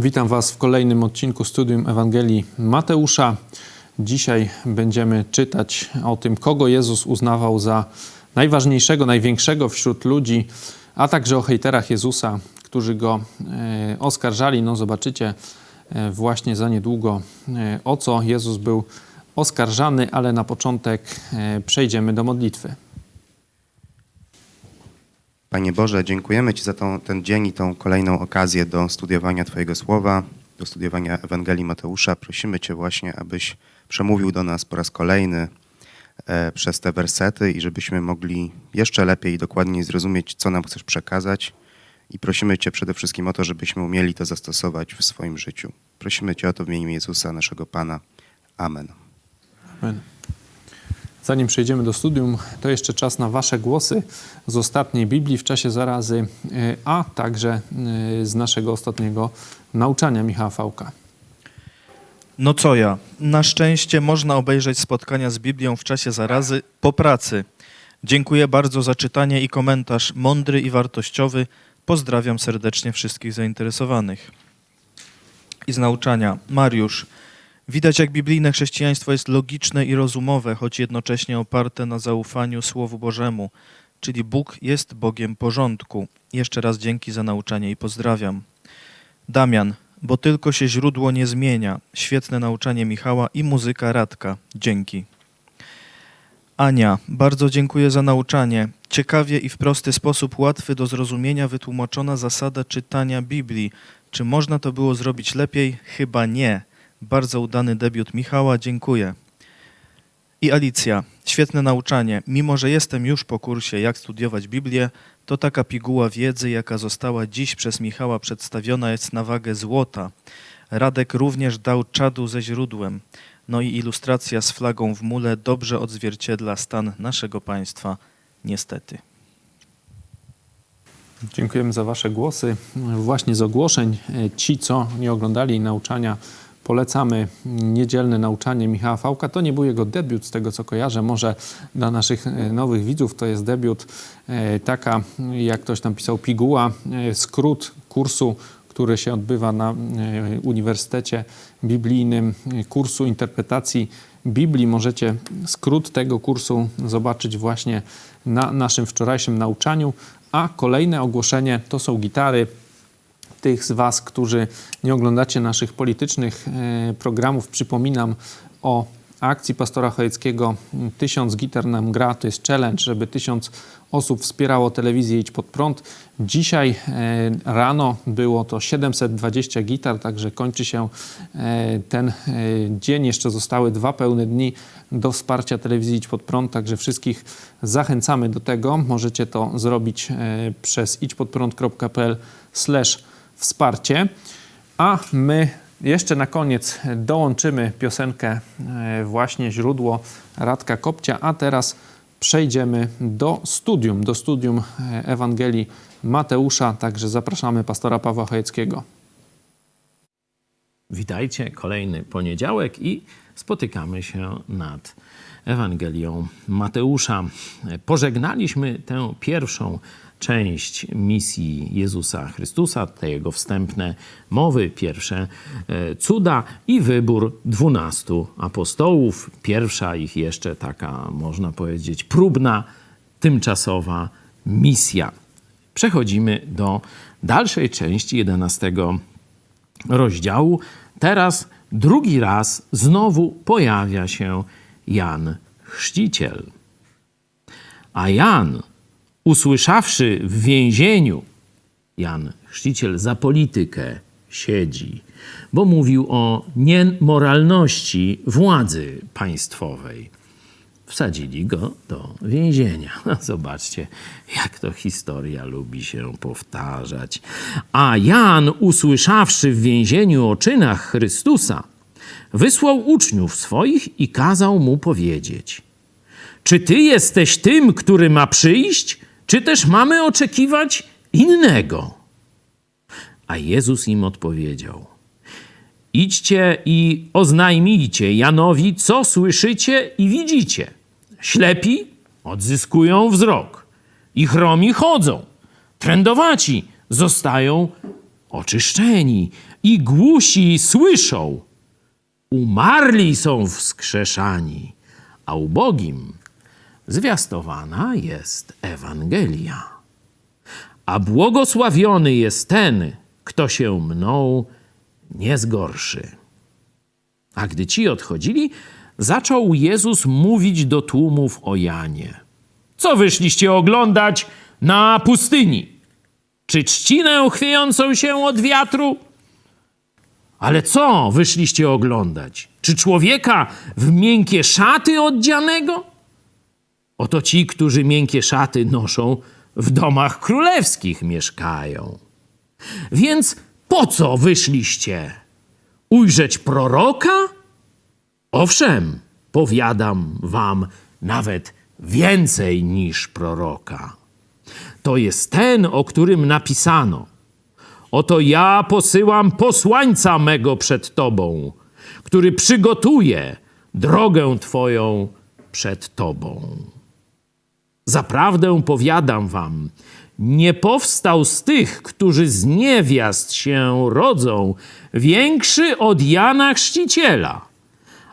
Witam Was w kolejnym odcinku Studium Ewangelii Mateusza. Dzisiaj będziemy czytać o tym, kogo Jezus uznawał za najważniejszego, największego wśród ludzi, a także o hejterach Jezusa, którzy go e, oskarżali. No zobaczycie e, właśnie za niedługo, e, o co Jezus był oskarżany, ale na początek przejdziemy do modlitwy. Panie Boże, dziękujemy Ci za tą, ten dzień i tą kolejną okazję do studiowania Twojego słowa, do studiowania Ewangelii Mateusza. Prosimy Cię właśnie, abyś przemówił do nas po raz kolejny e, przez te wersety i żebyśmy mogli jeszcze lepiej i dokładniej zrozumieć, co nam chcesz przekazać. I prosimy Cię przede wszystkim o to, żebyśmy umieli to zastosować w swoim życiu. Prosimy Cię o to w imieniu Jezusa, naszego Pana. Amen. Amen. Zanim przejdziemy do studium, to jeszcze czas na Wasze głosy z ostatniej Biblii w czasie zarazy, e, a także e, z naszego ostatniego nauczania Michała Fałka. No co ja? Na szczęście można obejrzeć spotkania z Biblią w czasie zarazy po pracy. Dziękuję bardzo za czytanie i komentarz mądry i wartościowy. Pozdrawiam serdecznie wszystkich zainteresowanych. I z nauczania. Mariusz. Widać, jak biblijne chrześcijaństwo jest logiczne i rozumowe, choć jednocześnie oparte na zaufaniu Słowu Bożemu, czyli Bóg jest Bogiem porządku. Jeszcze raz dzięki za nauczanie i pozdrawiam. Damian, bo tylko się źródło nie zmienia. Świetne nauczanie Michała i muzyka Radka. Dzięki. Ania, bardzo dziękuję za nauczanie. Ciekawie i w prosty sposób łatwy do zrozumienia wytłumaczona zasada czytania Biblii. Czy można to było zrobić lepiej? Chyba nie. Bardzo udany debiut Michała, dziękuję. I Alicja, świetne nauczanie. Mimo, że jestem już po kursie Jak studiować Biblię, to taka piguła wiedzy, jaka została dziś przez Michała przedstawiona, jest na wagę złota. Radek również dał czadu ze źródłem. No i ilustracja z flagą w mule dobrze odzwierciedla stan naszego państwa, niestety. Dziękujemy za Wasze głosy. Właśnie z ogłoszeń, e, ci, co nie oglądali nauczania, polecamy niedzielne nauczanie Michała Fałka. To nie był jego debiut, z tego co kojarzę. Może dla naszych e, nowych widzów to jest debiut. e, Taka, jak ktoś tam pisał, piguła, e, skrót kursu, który się odbywa na Uniwersytecie Biblijnym, kursu interpretacji Biblii. Możecie skrót tego kursu zobaczyć właśnie na naszym wczorajszym nauczaniu. A kolejne ogłoszenie to są gitary tych z Was, którzy nie oglądacie naszych politycznych e, programów, przypominam o akcji pastora Chojeckiego Tysiąc gitar nam gra, to jest challenge, żeby tysiąc osób wspierało telewizję Idź Pod Prąd. Dzisiaj e, rano było to 720 gitar, także kończy się e, ten dzień. Jeszcze zostały dwa pełne dni do wsparcia telewizji Idź Pod Prąd, także wszystkich zachęcamy do tego. Możecie to zrobić przez idźpodprąd.pl slash wsparcie. A my jeszcze na koniec dołączymy piosenkę e, właśnie źródło Radka Kopcia, a teraz przejdziemy do studium, do studium e, Ewangelii Mateusza, także zapraszamy pastora Pawła Chojeckiego. Witajcie, kolejny poniedziałek i spotykamy się nad Ewangelią Mateusza. Pożegnaliśmy tę pierwszą część misji Jezusa Chrystusa, te jego wstępne mowy, pierwsze e, cuda i wybór dwunastu apostołów. Pierwsza ich jeszcze taka, można powiedzieć, próbna, tymczasowa misja. Przechodzimy do dalszej części 11 rozdziału. Teraz drugi raz znowu pojawia się Jan Chrzciciel. A Jan, usłyszawszy w więzieniu, Jan Chrzciciel za politykę siedzi, bo mówił o niemoralności władzy państwowej. Wsadzili go do więzienia. No, zobaczcie, jak to historia lubi się powtarzać. A Jan, usłyszawszy w więzieniu o czynach Chrystusa, wysłał uczniów swoich i kazał mu powiedzieć: Czy ty jesteś tym, który ma przyjść, czy też mamy oczekiwać innego? A Jezus im odpowiedział: Idźcie i oznajmijcie Janowi, co słyszycie i widzicie. Ślepi odzyskują wzrok i chromi chodzą, trędowaci zostają oczyszczeni i głusi słyszą. Umarli są wskrzeszani, a ubogim zwiastowana jest Ewangelia. A błogosławiony jest ten, kto się mną nie zgorszy. A gdy ci odchodzili, zaczął Jezus mówić do tłumów o Janie. Co wyszliście oglądać na pustyni? Czy trzcinę chwiejącą się od wiatru? Ale co wyszliście oglądać? Czy człowieka w miękkie szaty odzianego? Oto ci, którzy miękkie szaty noszą, w domach królewskich mieszkają. Więc po co wyszliście? Ujrzeć proroka? Owszem, powiadam wam nawet więcej niż proroka. To jest ten, o którym napisano. Oto ja posyłam posłańca mego przed tobą, który przygotuje drogę twoją przed tobą. Zaprawdę powiadam wam, nie powstał z tych, którzy z niewiast się rodzą, większy od Jana Chrzciciela,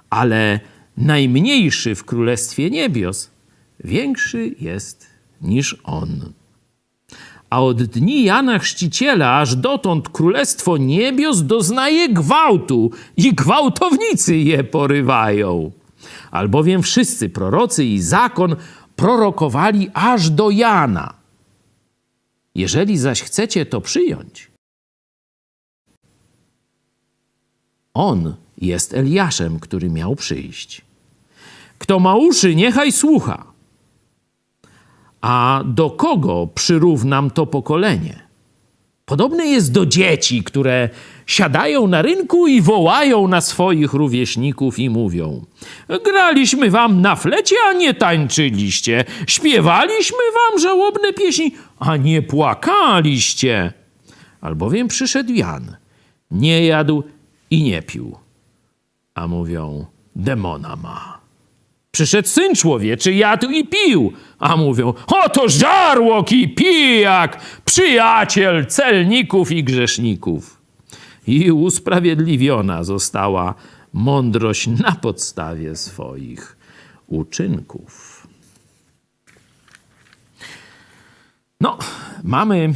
ale najmniejszy w Królestwie Niebios większy jest niż on. A od dni Jana Chrzciciela aż dotąd Królestwo Niebios doznaje gwałtu i gwałtownicy je porywają. Albowiem wszyscy prorocy i zakon prorokowali aż do Jana. Jeżeli zaś chcecie to przyjąć, on jest Eliaszem, który miał przyjść. Kto ma uszy, niechaj słucha. A do kogo przyrównam to pokolenie? Podobne jest do dzieci, które siadają na rynku i wołają na swoich rówieśników i mówią: Graliśmy wam na flecie, a nie tańczyliście. Śpiewaliśmy wam żałobne pieśni, a nie płakaliście. Albowiem przyszedł Jan, nie jadł i nie pił. A mówią: Demona ma. Przyszedł syn człowieczy, jadł i pił. A mówią, oto żarłok i pijak, przyjaciel celników i grzeszników. I usprawiedliwiona została mądrość na podstawie swoich uczynków. No, mamy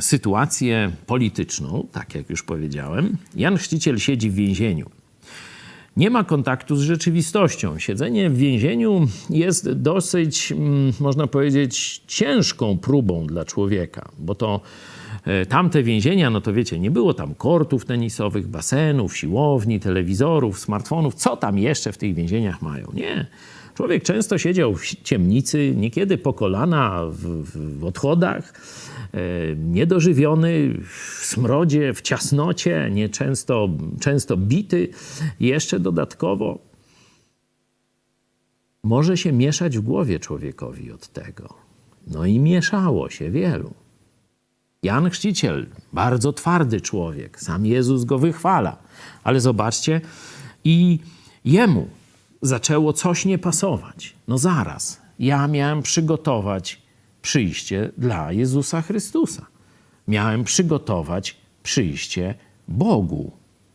sytuację polityczną, tak jak już powiedziałem. Jan Chrzciciel siedzi w więzieniu nie ma kontaktu z rzeczywistością. Siedzenie w więzieniu jest dosyć, mm, można powiedzieć, ciężką próbą dla człowieka, bo to e, tamte więzienia, no to wiecie, nie było tam kortów tenisowych, basenów, siłowni, telewizorów, smartfonów. Co tam jeszcze w tych więzieniach mają? Nie. Człowiek często siedział w ciemnicy, niekiedy po kolana w, w odchodach, niedożywiony, w smrodzie, w ciasnocie, nieczęsto często bity. Jeszcze dodatkowo może się mieszać w głowie człowiekowi od tego. No i mieszało się wielu. Jan Chrzciciel, bardzo twardy człowiek, sam Jezus go wychwala. Ale zobaczcie, i jemu zaczęło coś nie pasować. No zaraz, ja miałem przygotować przyjście dla Jezusa Chrystusa. Miałem przygotować przyjście Bogu.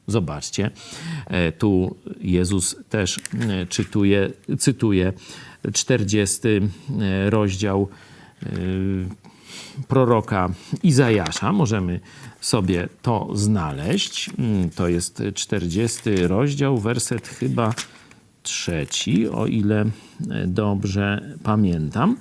Zobaczcie, e, tu Jezus też e, czytuje, cytuje 40 e, rozdział proroka Izajasza. Możemy sobie to znaleźć. Mm, To jest 40 rozdział, werset chyba trzeci, o ile dobrze pamiętam.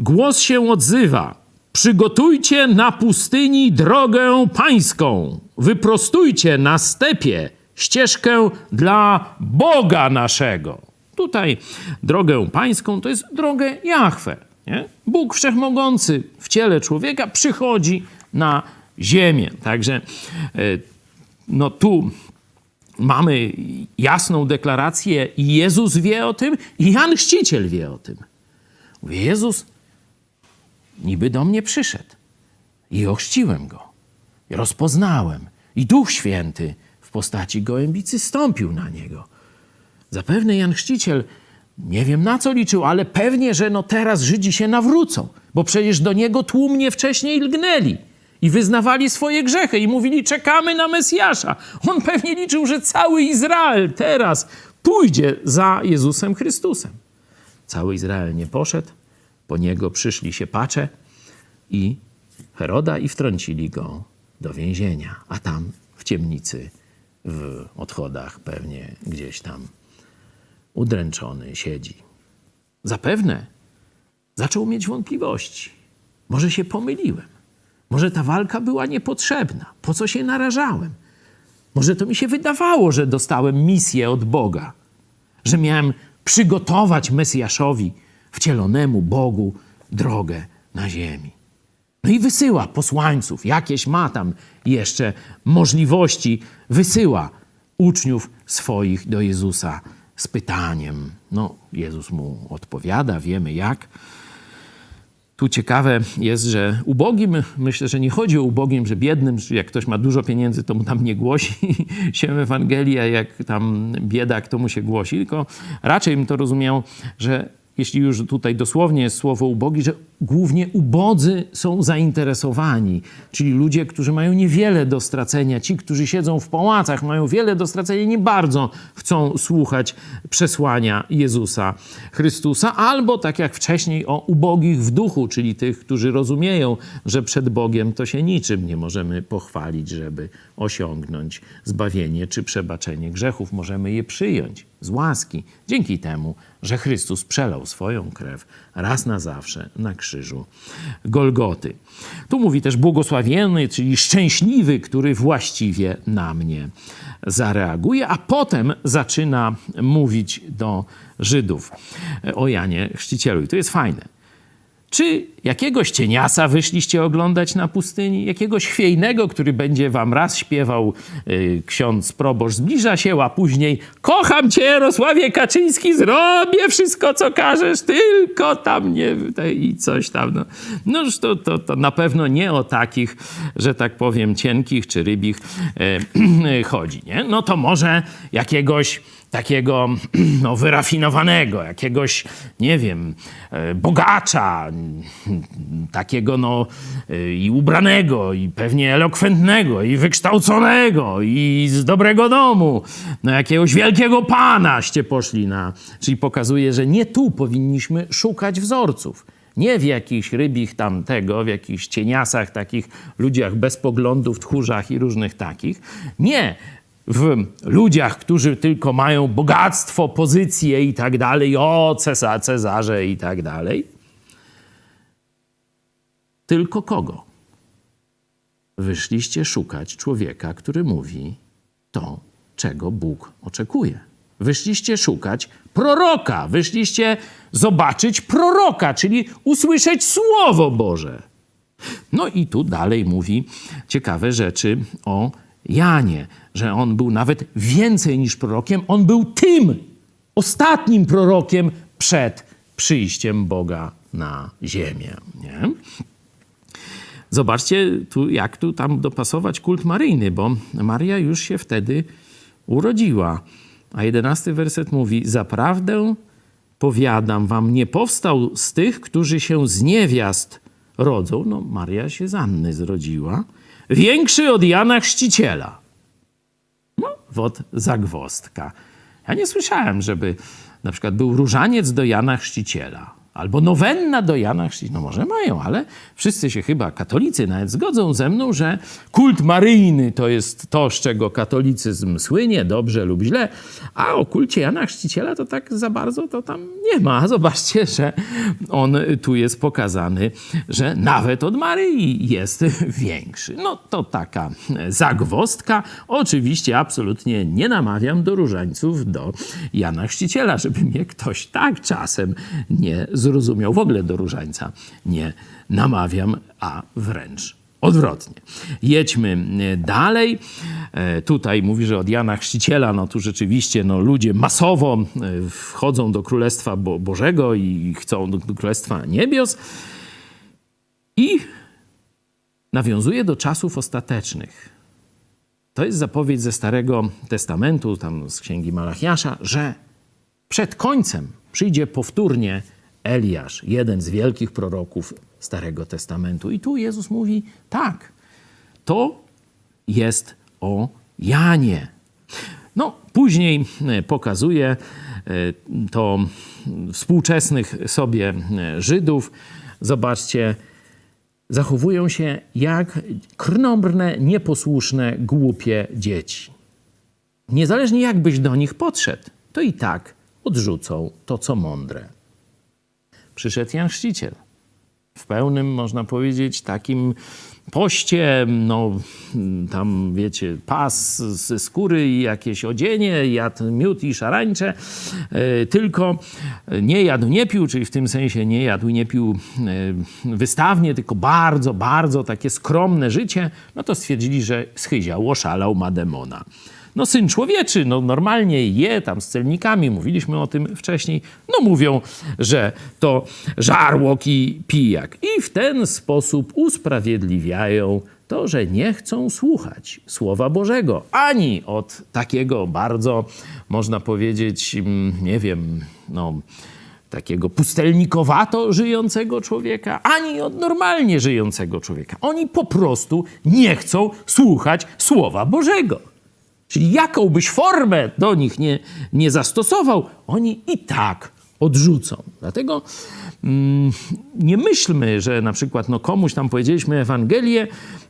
Głos się odzywa. Przygotujcie na pustyni drogę pańską. Wyprostujcie na stepie ścieżkę dla Boga naszego. Tutaj drogę pańską to jest drogę Jahwe. Nie? Bóg Wszechmogący w ciele człowieka przychodzi na ziemię. Także e, no tu mamy jasną deklarację i Jezus wie o tym i Jan Chrzciciel wie o tym. Jezus niby do mnie przyszedł i ochrzciłem go. I rozpoznałem. I Duch Święty w postaci gołębicy stąpił na niego. Zapewne Jan Chrzciciel nie wiem na co liczył, ale pewnie, że no teraz Żydzi się nawrócą, bo przecież do niego tłumnie wcześniej lgnęli i wyznawali swoje grzechy i mówili: Czekamy na Mesjasza. On pewnie liczył, że cały Izrael teraz pójdzie za Jezusem Chrystusem. Cały Izrael nie poszedł, po niego przyszli się pacze i Heroda i wtrącili go do więzienia, a tam w ciemnicy, w odchodach pewnie gdzieś tam udręczony siedzi. Zapewne zaczął mieć wątpliwości. Może się pomyliłem. Może ta walka była niepotrzebna. Po co się narażałem? Może to mi się wydawało, że dostałem misję od Boga, że miałem przygotować Mesjaszowi, wcielonemu Bogu, drogę na ziemi. No i wysyła posłańców, jakieś ma tam jeszcze możliwości, wysyła uczniów swoich do Jezusa z pytaniem. No, Jezus mu odpowiada, wiemy jak. Tu ciekawe jest, że ubogim, myślę, że nie chodzi o ubogim, że biednym, że jak ktoś ma dużo pieniędzy, to mu tam nie głosi się Ewangelia, jak tam biedak, to mu się głosi, tylko raczej bym to rozumiał, że jeśli już tutaj dosłownie jest słowo ubogi, że głównie ubodzy są zainteresowani, czyli ludzie, którzy mają niewiele do stracenia, ci, którzy siedzą w pałacach, mają wiele do stracenia, nie bardzo chcą słuchać przesłania Jezusa Chrystusa, albo tak jak wcześniej o ubogich w duchu, czyli tych, którzy rozumieją, że przed Bogiem to się niczym nie możemy pochwalić, żeby osiągnąć zbawienie czy przebaczenie grzechów. Możemy je przyjąć z łaski, dzięki temu, że Chrystus przelał swoją krew raz na zawsze na krzyżu Golgoty. Tu mówi też błogosławiony, czyli szczęśliwy, który właściwie na mnie zareaguje, a potem zaczyna mówić do Żydów o Janie Chrzcicielu. I to jest fajne. Czy jakiegoś cieniasa wyszliście oglądać na pustyni? Jakiegoś chwiejnego, który będzie wam raz śpiewał y, ksiądz proboszcz zbliża się, a później kocham cię Jarosławie Kaczyński, zrobię wszystko, co każesz, tylko tam nie... i coś tam. No, noż to, to, to na pewno nie o takich, że tak powiem, cienkich czy rybich e, chodzi, nie? No to może jakiegoś takiego no, wyrafinowanego, jakiegoś, nie wiem, e, bogacza, takiego no e, i ubranego, i pewnie elokwentnego, i wykształconego, i z dobrego domu, no jakiegoś wielkiego panaście poszli na... Czyli pokazuje, że nie tu powinniśmy szukać wzorców. Nie w jakichś rybich tam tego, w jakichś cieniasach, takich ludziach bez poglądów, tchórzach i różnych takich. Nie, w ludziach, którzy tylko mają bogactwo, pozycję i tak dalej, o cesar, Cezarze i tak dalej. Tylko kogo? Wyszliście szukać człowieka, który mówi to, czego Bóg oczekuje. Wyszliście szukać proroka, wyszliście zobaczyć proroka, czyli usłyszeć Słowo Boże. No i tu dalej mówi ciekawe rzeczy o Janie, że on był nawet więcej niż prorokiem, on był tym ostatnim prorokiem przed przyjściem Boga na ziemię. Nie? Zobaczcie, tu, jak tu tam dopasować kult maryjny, bo Maria już się wtedy urodziła. A jedenasty werset mówi: Zaprawdę powiadam wam, nie powstał z tych, którzy się z niewiast rodzą. No, Maria się z Anny zrodziła. Większy od Jana Chrzciciela. No, wod zagwostka. Ja nie słyszałem, żeby na przykład był różaniec do Jana Chrzciciela. Albo nowenna do Jana Chrzciciela. No może mają, ale wszyscy się chyba, katolicy nawet zgodzą ze mną, że kult maryjny to jest to, z czego katolicyzm słynie, dobrze lub źle, a o kulcie Jana Chrzciciela to tak za bardzo to tam nie ma. Zobaczcie, że on tu jest pokazany, że nawet od Maryi jest większy. No to taka zagwostka. Oczywiście absolutnie nie namawiam do różańców do Jana Chrzciciela, żeby mnie ktoś tak czasem nie. W ogóle do różańca nie namawiam, a wręcz odwrotnie. Jedźmy dalej. E, Tutaj mówi, że od Jana Chrzciciela, no tu rzeczywiście no, ludzie masowo e, wchodzą do Królestwa Bo Bożego i chcą do, do Królestwa Niebios. I nawiązuje do czasów ostatecznych. To jest zapowiedź ze Starego Testamentu, tam z Księgi Malachiasza, że przed końcem przyjdzie powtórnie Eliasz, jeden z wielkich proroków Starego Testamentu. I tu Jezus mówi: tak, To jest o Janie. No, później e, pokazuje e, to współczesnych sobie e, Żydów. Zobaczcie, zachowują się jak krnąbrne, nieposłuszne, głupie dzieci. Niezależnie jak byś do nich podszedł, to i tak odrzucą to, co mądre. Przyszedł Jan Chrzciciel w pełnym, można powiedzieć, takim poście, no tam wiecie, pas ze skóry i jakieś odzienie, jadł miód i szarańcze, e, tylko nie jadł, nie pił, czyli w tym sensie nie jadł nie pił e, wystawnie, tylko bardzo, bardzo takie skromne życie, no to stwierdzili, że schyział, oszalał, ma demona. No syn człowieczy, no normalnie je tam z celnikami, mówiliśmy o tym wcześniej, no mówią, że to żarłok i pijak. I w ten sposób usprawiedliwiają to, że nie chcą słuchać Słowa Bożego, ani od takiego bardzo, można powiedzieć, mm, nie wiem, no takiego pustelnikowato żyjącego człowieka, ani od normalnie żyjącego człowieka. Oni po prostu nie chcą słuchać Słowa Bożego. Czyli jaką byś formę do nich nie, nie zastosował, oni i tak odrzucą. Dlatego mm, nie myślmy, że na przykład no komuś tam powiedzieliśmy Ewangelię,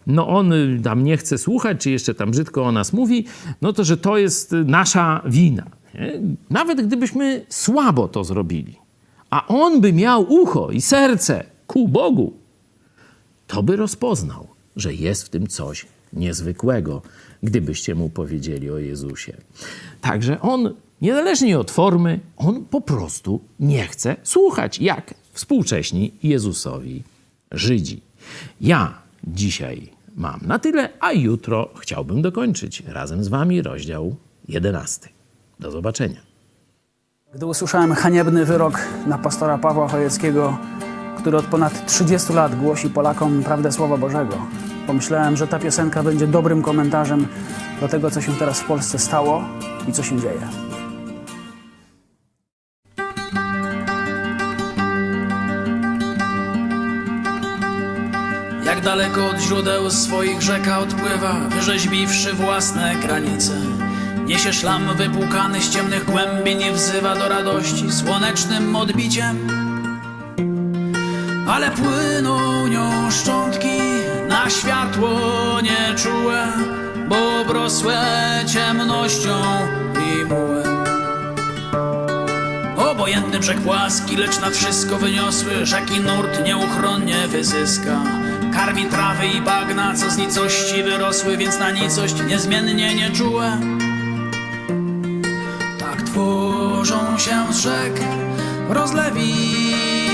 no on tam nie chce słuchać, czy jeszcze tam brzydko o nas mówi, no to że to jest nasza wina. Nie? Nawet gdybyśmy słabo to zrobili, a on by miał ucho i serce ku Bogu, to by rozpoznał, że jest w tym coś niezwykłego, gdybyście mu powiedzieli o Jezusie. Także on, niezależnie od formy, on po prostu nie chce słuchać, jak współcześni Jezusowi Żydzi. Ja dzisiaj mam na tyle, a jutro chciałbym dokończyć razem z wami rozdział 11. Do zobaczenia. Gdy usłyszałem haniebny wyrok na pastora Pawła Chojeckiego, który od ponad 30 lat głosi Polakom prawdę Słowa Bożego, pomyślałem, że ta piosenka będzie dobrym komentarzem do tego, co się teraz w Polsce stało i co się dzieje. Jak daleko od źródeł swoich rzeka odpływa, wyrzeźbiwszy własne granice. Niesie szlam wypłukany z ciemnych głębin i wzywa do radości słonecznym odbiciem. Ale płyną nią na światło nieczułe, bo obrosłe ciemnością i mułem. Obojętny brzeg płaski, lecz nad wszystko wyniosły Rzeki nurt nieuchronnie wyzyska. Karmi trawy i bagna, co z nicości wyrosły Więc na nicość niezmiennie nieczułe Tak tworzą się z rzek rozlewiska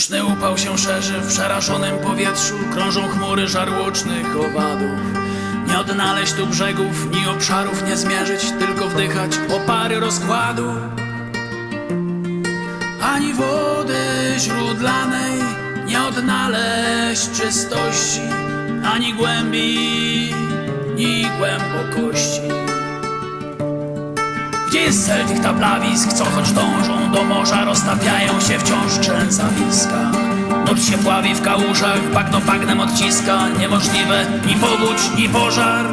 Duszny upał się szerzy w przerażonym powietrzu Krążą chmury żarłocznych owadów. Nie odnaleźć tu brzegów, ni obszarów nie zmierzyć Tylko wdychać opary rozkładu. Ani wody źródlanej nie odnaleźć czystości Ani głębi, ni głębokości gdzie jest cel tych tablawisk, co choć dążą do morza Roztapiają się wciąż trzęsawiska. Noc się pławi w kałużach, bagno bagnem odciska. Niemożliwe ni powódź, ni pożar.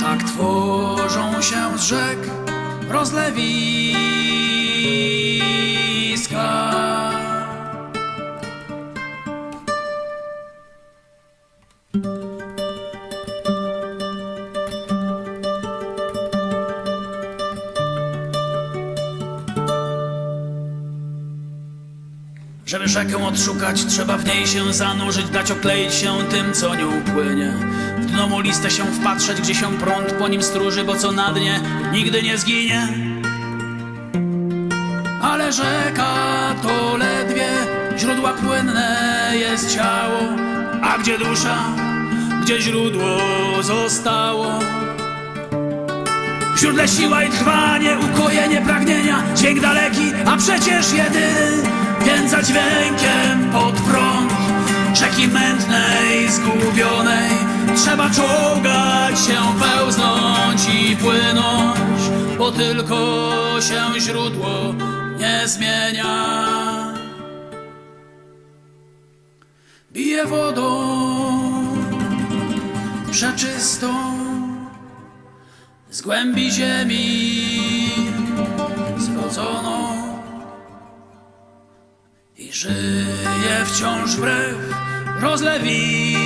Tak tworzą się z rzek rozlewiska rzekę odszukać, trzeba w niej się zanurzyć, dać okleić się tym, co nią płynie. W dno mu listę się wpatrzeć, gdzie się prąd po nim stróży, bo co na dnie nigdy nie zginie. Ale rzeka to ledwie źródła płynne jest ciało, a gdzie dusza, gdzie źródło zostało. W siła i trwanie, ukojenie pragnienia Dźwięk daleki, a przecież jedyny Więca dźwiękiem pod prąd rzeki mętnej, zgubionej. Trzeba czołgać się, pełznąć i płynąć Bo tylko się źródło nie zmienia. Bije wodą przeczystą z głębi ziemi żyje wciąż wbrew rozlewiskom.